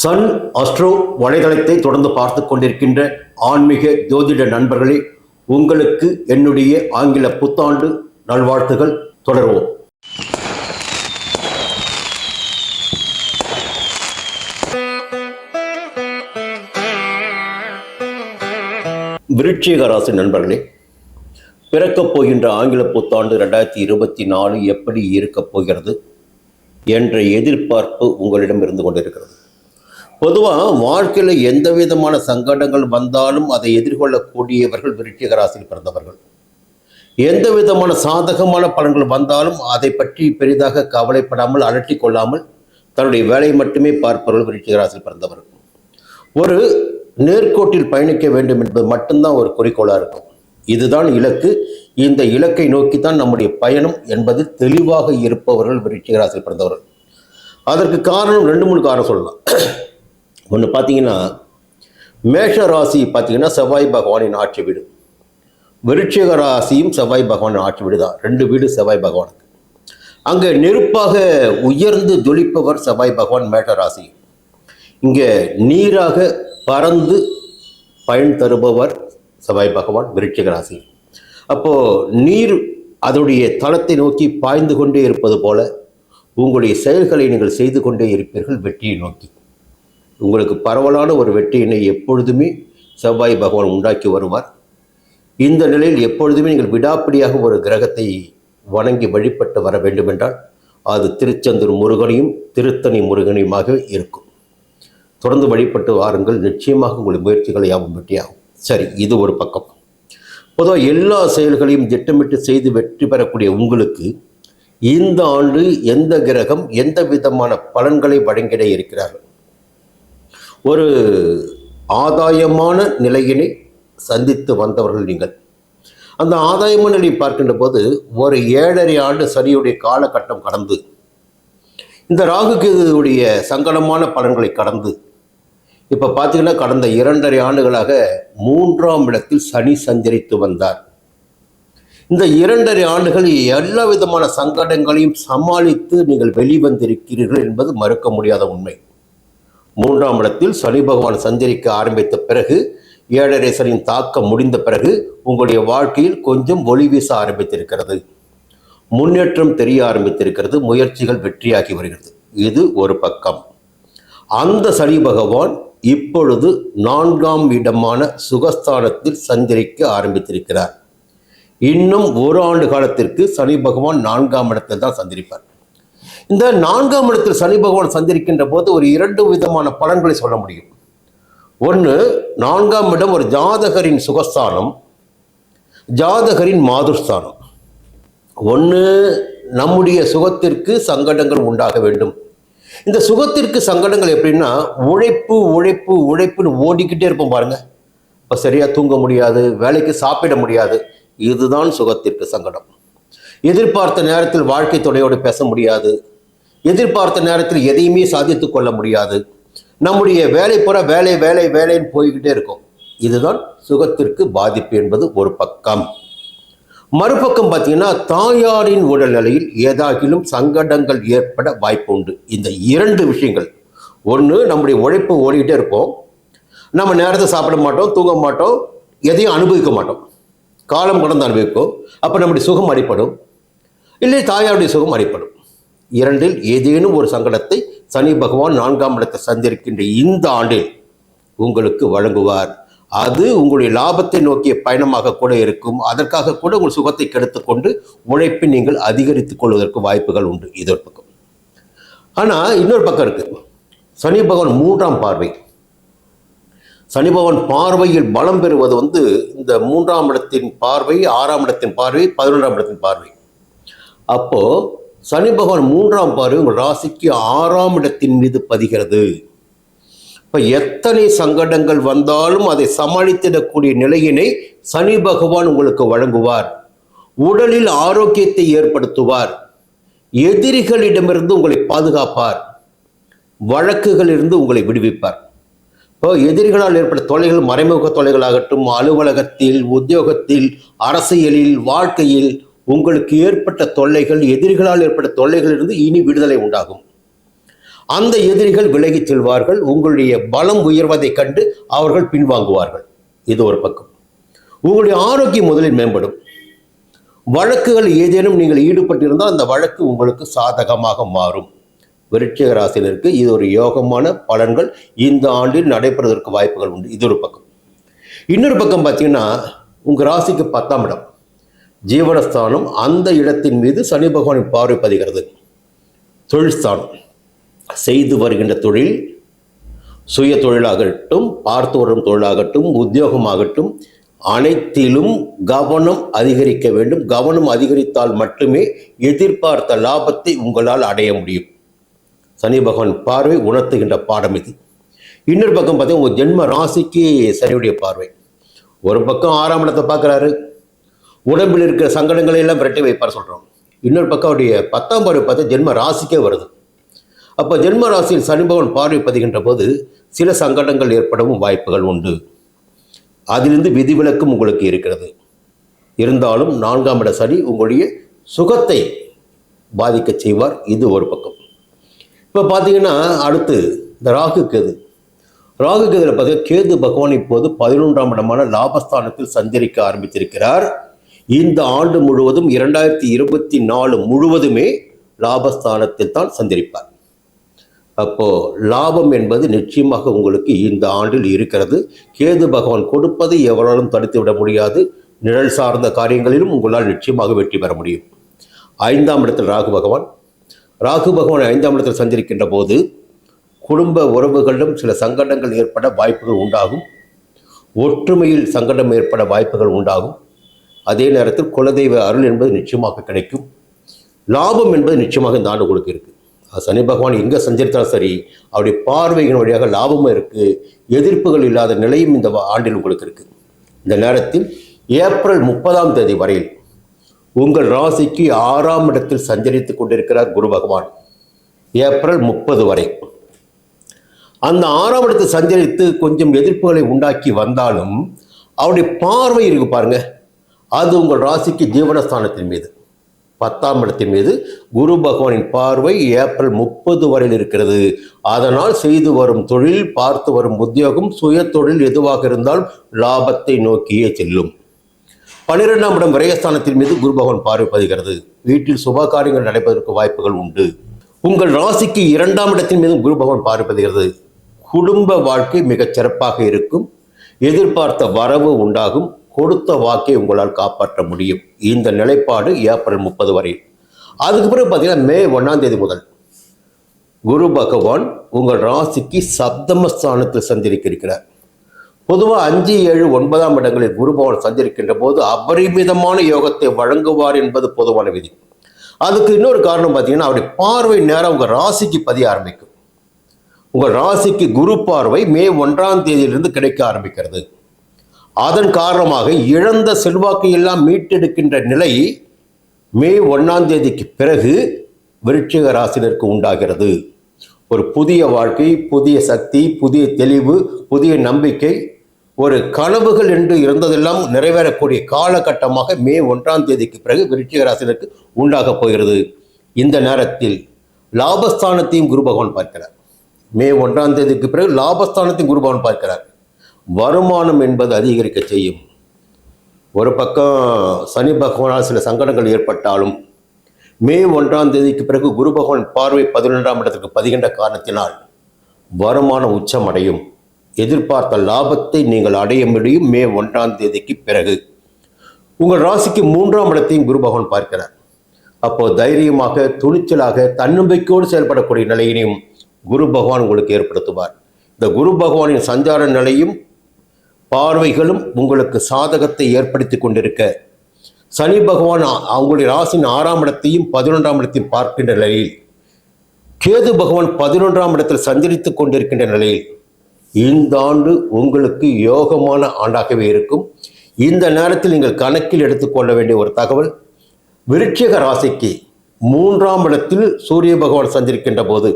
Sun astro வலைதளத்தை தொடர்ந்து பார்த்து கொண்டிருக்கின்ற ஆன்மீக ஜோதிட நண்பர்களே உங்களுக்கு என்னுடைய ஆங்கில புத்தாண்டு நல்வாழ்த்துகள். தொடர்வோம். விருட்சிக ராசி நண்பர்களே பிறக்கப் போகின்ற ஆங்கில புத்தாண்டு ரெண்டாயிரத்தி இருபத்தி நாலு எப்படி இருக்கப் போகிறது என்ற எதிர்பார்ப்பு உங்களிடம் இருந்து கொண்டிருக்கிறது. பொதுவாக வாழ்க்கையில் எந்த விதமான சங்கடங்கள் வந்தாலும் அதை எதிர்கொள்ளக்கூடியவர்கள் விருட்சிக ராசியில் பிறந்தவர்கள். எந்த விதமான சாதகமான பலன்கள் வந்தாலும் அதை பற்றி பெரிதாக கவலைப்படாமல் அலட்டி கொள்ளாமல் தன்னுடைய வேலையை மட்டுமே பார்ப்பவர்கள் விருட்சிக ராசியில் பிறந்தவர்கள். ஒரு நேர்கோட்டில் பயணிக்க வேண்டும் என்பது மட்டும்தான் ஒரு குறிக்கோளாக இருக்கும். இதுதான் இலக்கு. இந்த இலக்கை நோக்கி தான் நம்முடைய பயணம் என்பது தெளிவாக இருப்பவர்கள் விருட்சிக ராசியில் பிறந்தவர்கள். அதற்கு காரணம் ரெண்டு மூணு காரணம் சொல்லலாம். ஒன்று பார்த்தீங்கன்னா மேஷ ராசி பார்த்தீங்கன்னா செவ்வாய் பகவானின் ஆட்சி வீடு. விருட்சிக ராசியும் செவ்வாய் பகவானின் ஆட்சி வீடு தான். ரெண்டு வீடு செவ்வாய் பகவானுக்கு. அங்கே நெருப்பாக உயர்ந்து ஜொலிப்பவர் செவ்வாய் பகவான் மேஷ ராசி. இங்கே நீராக பறந்து பயன் தருபவர் செவ்வாய் பகவான் விருட்சிக ராசி. அப்போது நீர் அதனுடைய தளத்தை நோக்கி பாய்ந்து கொண்டே இருப்பது போல உங்களுடைய செயல்களை நீங்கள் செய்து கொண்டே இருப்பீர்கள் வெற்றியை நோக்கி. உங்களுக்கு பரவலான ஒரு வெற்றியினை எப்பொழுதுமே செவ்வாய் பகவான் உண்டாக்கி வருவார். இந்த நிலையில் எப்பொழுதுமே நீங்கள் விடாப்பிடியாக ஒரு கிரகத்தை வணங்கி வழிபட்டு வர வேண்டுமென்றால் அது திருச்செந்தூர் முருகனையும் திருத்தணி முருகனையுமாக இருக்கும். தொடர்ந்து வழிபட்டு வாருங்கள். நிச்சயமாக உங்கள் முயற்சிகளை யாவும் வெற்றியாகும். சரி இது ஒரு பக்கம். பொதுவாக எல்லா செயல்களையும் திட்டமிட்டு செய்து வெற்றி பெறக்கூடிய உங்களுக்கு இந்த ஆண்டு எந்த கிரகம் எந்த விதமான பலன்களை வழங்கிட இருக்கிறார்கள்? ஒரு ஆதாயமான நிலையினை சந்தித்து வந்தவர்கள் நீங்கள். அந்த ஆதாயமான நிலையை பார்க்கின்ற போது ஒரு ஏழரை ஆண்டு சனியுடைய காலகட்டம் கடந்து இந்த ராகுகேதுடைய சங்கடமான பலன்களை கடந்து இப்போ பார்த்தீங்கன்னா கடந்த இரண்டரை ஆண்டுகளாக மூன்றாம் இடத்தில் சனி சஞ்சரித்து வந்தார். இந்த இரண்டரை ஆண்டுகள் எல்லா விதமான சங்கடங்களையும் சமாளித்து நீங்கள் வெளிவந்திருக்கிறீர்கள் என்பது மறுக்க முடியாத உண்மை. மூன்றாம் இடத்தில் சனி பகவான் சஞ்சரிக்க ஆரம்பித்த பிறகு ஏழரை சனியின் தாக்கம் முடிந்த பிறகு உங்களுடைய வாழ்க்கையில் கொஞ்சம் ஒளி வீச ஆரம்பித்திருக்கிறது. முன்னேற்றம் தெரிய ஆரம்பித்திருக்கிறது. முயற்சிகள் வெற்றியாகி வருகிறது. இது ஒரு பக்கம். அந்த சனி பகவான் இப்பொழுது நான்காம் இடமான சுகஸ்தானத்தில் சஞ்சரிக்க ஆரம்பித்திருக்கிறார். இன்னும் ஒரு ஆண்டு காலத்திற்கு சனி பகவான் நான்காம் இடத்தில் தான் சந்திரிப்பார் இந்த நான்காம் இடத்தில் சனி பகவான் சந்திருக்கின்ற போது ஒரு இரண்டு விதமான பலன்களை சொல்ல முடியும். ஒன்று நான்காம் இடம் ஒரு ஜாதகரின் சுகஸ்தானம் ஜாதகரின் மாதுஸ்தானம். ஒன்று நம்முடைய சுகத்திற்கு சங்கடங்கள் உண்டாக வேண்டும். இந்த சுகத்திற்கு சங்கடங்கள் எப்படின்னா உழைப்பு உழைப்பு உழைப்புன்னு ஓடிக்கிட்டே இருப்போம் பாருங்க. இப்போ சரியாக தூங்க முடியாது வேலைக்கு சாப்பிட முடியாது இதுதான் சுகத்திற்கு சங்கடம். எதிர்பார்த்த நேரத்தில் வாழ்க்கை துணையோடு பேச முடியாது எதிர்பார்த்த நேரத்தில் எதையுமே சாதித்து கொள்ள முடியாது. நம்முடைய வேலை புற வேலை வேலை வேலைன்னு போய்கிட்டே இருக்கும். இதுதான் சுகத்திற்கு பாதிப்பு என்பது ஒரு பக்கம். மறுபக்கம் பார்த்தீங்கன்னா தாயாரின் உடல்நிலையில் ஏதாகிலும் சங்கடங்கள் ஏற்பட வாய்ப்பு உண்டு இந்த இரண்டு விஷயங்கள். ஒன்று நம்முடைய உழைப்பு ஓடிக்கிட்டே இருப்போம் நம்ம நேரத்தை சாப்பிட மாட்டோம் தூங்க மாட்டோம் எதையும் அனுபவிக்க மாட்டோம். காலம் கடந்து அனுபவிப்போம் அப்போ நம்முடைய சுகம் அடிப்படும். இல்லை தாயாருடைய சுகம் அடிப்படும். இரண்டில் ஏதேனும் ஒரு சங்கடத்தை சனி பகவான் நான்காம் இடத்தை சந்திருக்கின்ற இந்த ஆண்டில் உங்களுக்கு வழங்குவார். அது உங்களுடைய லாபத்தை நோக்கிய பயணமாக கூட இருக்கும். அதற்காக கூட உங்கள் சுகத்தை கெடுத்துக்கொண்டு உழைப்பை நீங்கள் அதிகரித்துக் கொள்வதற்கு வாய்ப்புகள் உண்டு. இது ஒரு பக்கம். ஆனால் இன்னொரு பக்கம் இருக்கு. சனி பகவான் மூன்றாம் பார்வை. சனி பகவான் பார்வையில் பலம் பெறுவது வந்து இந்த மூன்றாம் இடத்தின் பார்வை ஆறாம் இடத்தின் பார்வை பதினொன்றாம் இடத்தின் பார்வை. அப்போது சனி பகவான் மூன்றாம் பார்வை உங்கள் ராசிக்கு ஆறாம் இடத்தின் மீது பதிகிறது. இப்போ எத்தனை சங்கடங்கள் வந்தாலும் அதை சமாளித்திடக்கூடிய நிலையினை சனி பகவான் உங்களுக்கு வழங்குவார். உடலில் ஆரோக்கியத்தை ஏற்படுத்துவார். எதிரிகளிடமிருந்து உங்களை பாதுகாப்பார். வழக்குகளிலிருந்து உங்களை விடுவிப்பார். இப்போ எதிரிகளால் ஏற்பட்ட தொலைகள் மறைமுக தொலைகளாகட்டும் அலுவலகத்தில் உத்தியோகத்தில் அரசியலில் வாழ்க்கையில் உங்களுக்கு ஏற்பட்ட தொல்லைகள் எதிரிகளால் ஏற்பட்ட தொல்லைகளிலிருந்து இனி விடுதலை உண்டாகும். அந்த எதிரிகள் விலகிச் செல்வார்கள் உங்களுடைய பலம் உயர்வதைக் கண்டு அவர்கள் பின்வாங்குவார்கள். இது ஒரு பக்கம். உங்களுடைய ஆரோக்கியம் முதலில் மேம்படும். வழக்குகள் ஏதேனும் நீங்கள் ஈடுபட்டிருந்தால் அந்த வழக்கு உங்களுக்கு சாதகமாக மாறும். விருட்சிக ராசினருக்கு இது ஒரு யோகமான பலன்கள். இந்த ஆண்டில் நடைபெறுவதற்கு வாய்ப்புகள் உண்டு. இது ஒரு பக்கம். இன்னொரு பக்கம் பார்த்தீங்கன்னா உங்கள் ராசிக்கு பத்தாம் இடம். ஜீவனஸ்தானம் அந்த இடத்தின் மீது சனி பகவானின் பார்வை பதிகிறது. தொழில் ஸ்தானம் செய்து வருகின்ற தொழில் சுய தொழிலாகட்டும் பார்த்து வரும் தொழிலாகட்டும் உத்தியோகமாகட்டும் அனைத்திலும் கவனம் அதிகரிக்க வேண்டும். கவனம் அதிகரித்தால் மட்டுமே எதிர்பார்த்த லாபத்தை உங்களால் அடைய முடியும். சனி பகவான் பார்வை உணர்த்துகின்ற பாடம் இது. இன்னொரு பக்கம் பார்த்தீங்கன்னா உங்கள் ஜென்ம ராசிக்கு சனியுடைய பார்வை. ஒரு பக்கம் ஆறாம் இடத்தை பார்க்குறாரு. உடம்பில் இருக்கிற சங்கடங்களை எல்லாம் விரட்டி வைப்பார் சொல்கிறோம் இன்னொரு பக்கம் அவருடைய பத்தாம் பார்வை பார்த்தா ஜென்ம ராசிக்கே வருது. அப்போ ஜென்ம ராசியில் சனிபவன் பார்வை பதிகின்ற போது சில சங்கடங்கள் ஏற்படவும் வாய்ப்புகள் உண்டு. அதிலிருந்து விதிவிலக்கும் உங்களுக்கு இருக்கிறது. இருந்தாலும் நான்காம் இட சனி உங்களுடைய சுகத்தை பாதிக்க செய்வார். இது ஒரு பக்கம். இப்போ பார்த்தீங்கன்னா அடுத்து இந்த ராகு கேது. ராகு கேதுல பார்த்தீங்கன்னா கேது பகவான் இப்போது பதினொன்றாம் இடமான லாபஸ்தானத்தில் சஞ்சரிக்க ஆரம்பித்திருக்கிறார். இந்த ஆண்டு முழுவதும் இரண்டாயிரத்தி இருபத்தி நாலு முழுவதுமே லாபஸ்தானத்தில் தான் சந்திரிப்பார் அப்போ லாபம் என்பது நிச்சயமாக உங்களுக்கு இந்த ஆண்டில் இருக்கிறது. கேது பகவான் கொடுப்பதை எவராலும் தடுத்து விட முடியாது. நிழல் சார்ந்த காரியங்களிலும் உங்களால் நிச்சயமாக வெற்றி பெற முடியும். ஐந்தாம் இடத்தில் ராகு பகவான். ராகு பகவான் ஐந்தாம் இடத்தில் சஞ்சரிக்கின்ற போது குடும்ப உறவுகளிலும் சில சங்கடங்கள் ஏற்பட வாய்ப்புகள் உண்டாகும். ஒற்றுமையில் சங்கடம் ஏற்பட வாய்ப்புகள் உண்டாகும். அதே நேரத்தில் குலதெய்வ அருள் என்பது நிச்சயமாக கிடைக்கும். லாபம் என்பது நிச்சயமாக இந்த ஆண்டு உங்களுக்கு இருக்குது சனி பகவான் எங்கே சஞ்சரித்தாலும் சரி அவருடைய பார்வையின் வழியாக லாபமும் இருக்குது எதிர்ப்புகள் இல்லாத நிலையும் இந்த ஆண்டில் உங்களுக்கு இருக்குது இந்த நேரத்தில் ஏப்ரல் முப்பதாம் தேதி வரையில் உங்கள் ராசிக்கு ஆறாம் இடத்தில் சஞ்சரித்து கொண்டிருக்கிறார் குரு பகவான். ஏப்ரல் முப்பது வரை. அந்த ஆறாம் இடத்தில் சஞ்சரித்து கொஞ்சம் எதிர்ப்புகளை உண்டாக்கி வந்தாலும் அவருடைய பார்வை இருக்கு பாருங்கள் அது உங்கள் ராசிக்கு ஜீவனஸ்தானத்தின் மீது. பத்தாம் இடத்தின் மீது குரு பகவானின் பார்வை ஏப்ரல் முப்பது வரையில் இருக்கிறது. அதனால் செய்து வரும் தொழில் பார்த்து வரும் உத்தியோகம் சுய தொழில் எதுவாக இருந்தாலும் லாபத்தை நோக்கியே செல்லும். பனிரெண்டாம் இடம் விரயஸ்தானத்தின் மீது குரு பகவான் பார்வை பதிகிறது. வீட்டில் சுப காரியங்கள் நடப்பதற்கு வாய்ப்புகள் உண்டு. உங்கள் ராசிக்கு இரண்டாம் இடத்தின் மீதும் குரு பகவான் பார்வை பதிகிறது. குடும்ப வாழ்க்கை மிகச் சிறப்பாக இருக்கும். எதிர்பார்த்த வரவு உண்டாகும். கொடுத்த வாக்கை உங்களால் காப்பாற்ற முடியும். இந்த நிலைப்பாடு ஏப்ரல் முப்பது வரை. அதுக்கு பிறகு பார்த்தீங்கன்னா மே ஒன்றாம் தேதி முதல் குரு பகவான் உங்கள் ராசிக்கு சப்தமஸ்தானத்தில் சஞ்சரிக்க இருக்கிறார் பொதுவாக அஞ்சு ஏழு ஒன்பதாம் இடங்களில் குரு பகவான் சந்திருக்கின்ற போது அபரிமிதமான யோகத்தை வழங்குவார் என்பது பொதுவான விதி. அதுக்கு இன்னொரு காரணம் பார்த்தீங்கன்னா அவருடைய பார்வை நேரம் உங்கள் ராசிக்கு பதிய ஆரம்பிக்கும். உங்கள் ராசிக்கு குரு பார்வை மே ஒன்றாம் தேதியிலிருந்து கிடைக்க ஆரம்பிக்கிறது. அதன் காரணமாக இழந்த செல்வாக்கை எல்லாம் மீட்டெடுக்கின்ற நிலை மே ஒன்றாம் தேதிக்கு பிறகு விருட்சிக ராசினருக்கு உண்டாகிறது. ஒரு புதிய வாழ்க்கை புதிய சக்தி புதிய தெளிவு புதிய நம்பிக்கை ஒரு கனவுகள் என்று இருந்ததெல்லாம் நிறைவேறக்கூடிய காலகட்டமாக மே ஒன்றாம் தேதிக்கு பிறகு விருட்சிக ராசினருக்கு உண்டாகப் போகிறது. இந்த நேரத்தில் லாபஸ்தானத்தையும் குரு பகவான் பார்க்கிறார். மே ஒன்றாம் தேதிக்கு பிறகு லாபஸ்தானத்தையும் குரு பகவான் பார்க்கிறார். வருமானம் என்பது அதிகரிக்க செய்யும். ஒரு பக்கம் சனி பகவானால் சில சங்கடங்கள் ஏற்பட்டாலும் மே ஒன்றாம் தேதிக்கு பிறகு குரு பகவான் பார்வை பதினொன்றாம் இடத்திற்கு பதிகின்ற காரணத்தினால் வருமானம் உச்சமடையும். எதிர்பார்த்த லாபத்தை நீங்கள் அடைய முடியும் மே ஒன்றாம் தேதிக்கு பிறகு. உங்கள் ராசிக்கு மூன்றாம் இடத்தையும் குரு பகவான் பார்க்கிறார். அப்போ தைரியமாக துணிச்சலாக தன்னம்பிக்கையோடு செயல்படக்கூடிய நிலையினையும் குரு பகவான் உங்களுக்கு ஏற்படுத்துவார். இந்த குரு பகவானின் சஞ்சார நிலையும் பார்வைகளும் உங்களுக்கு சாதகத்தை ஏற்படுத்தி கொண்டிருக்க. சனி பகவான் அவங்களுடைய ராசியின் ஆறாம் இடத்தையும் பதினொன்றாம் இடத்தையும் பார்க்கின்ற நிலையில் கேது பகவான் பதினொன்றாம் இடத்தில் சஞ்சரித்துக் கொண்டிருக்கின்ற நிலையில் இந்த ஆண்டு உங்களுக்கு யோகமான ஆண்டாகவே இருக்கும். இந்த நேரத்தில் நீங்கள் கணக்கில் எடுத்துக்கொள்ள வேண்டிய ஒரு தகவல் விருட்சிக ராசிக்கு மூன்றாம் இடத்தில் சூரிய பகவான் சந்திருக்கின்ற போது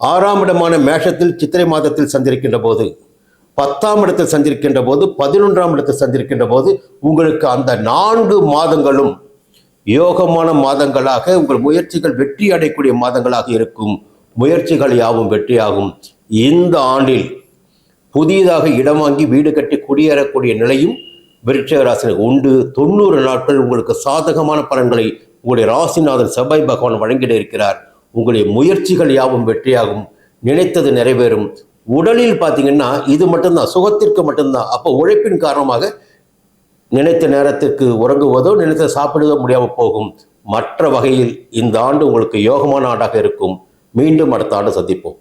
ஆறாம் இடமான மேஷத்தில் சித்திரை மாதத்தில் சந்திருக்கின்ற போது பத்தாம் இடத்தில் சந்திருக்கின்ற போது பதினொன்றாம் இடத்தில் சந்திருக்கின்ற போது உங்களுக்கு அந்த நான்கு மாதங்களும் யோகமான மாதங்களாக உங்கள் முயற்சிகள் வெற்றி அடையக்கூடிய மாதங்களாக இருக்கும். முயற்சிகள் யாவும் வெற்றியாகும். இந்த ஆண்டில் புதிதாக இடம் வாங்கி வீடு கட்டி குடியேறக்கூடிய நிலையும் விருட்சக உண்டு. தொண்ணூறு நாட்கள் உங்களுக்கு சாதகமான பலன்களை உங்களுடைய ராசிநாதன் செவ்வாய் பகவான் வழங்கிட இருக்கிறார். உங்களுடைய முயற்சிகள் யாவும் வெற்றியாகும். நினைத்தது நிறைவேறும். உடலில் பார்த்தீங்கன்னா இது மட்டும்தான் சுகத்திற்கு மட்டும்தான். அப்போ உழைப்பின் காரணமாக நினைத்த நேரத்திற்கு உறங்குவதோ நினைத்த சாப்பிடுவதோ முடியாமல் போகும். மற்ற வகையில் இந்த ஆண்டு உங்களுக்கு யோகமான ஆண்டாக இருக்கும். மீண்டும் அடுத்த ஆண்டு சந்திப்போம்.